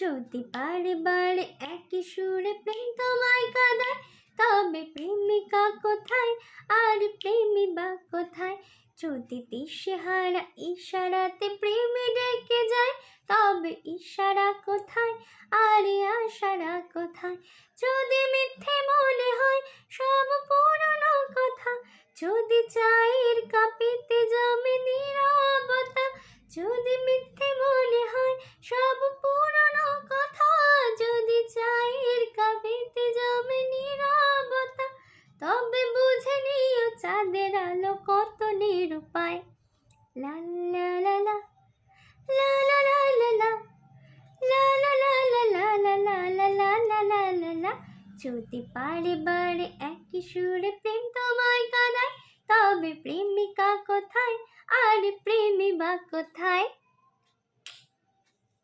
যদি বারে বারে একই সুরে প্রেম তোমায় কাঁদায়, তবে প্রেমিকা কোথায়? আর প্রেমী বা কোথায়? যদি দিশেহারা ইশারাতে প্রেমে ডেকে যায়, তবে ইশারা কোথায়? আর আশারা কোথায়? যদি মিথ্যে মনে হয়, সব পুরনো কথা। যদি চায়ের কাপিতে জমে নিরুপায় লা লা লা লা লা লা লা লা লা লা লা লা লা লা লা লা যদি বারে বারে একই সুরে প্রেম তোমায় কাঁদায় তবে প্রেমিকা কোথায় আর প্রেমী বা কোথায়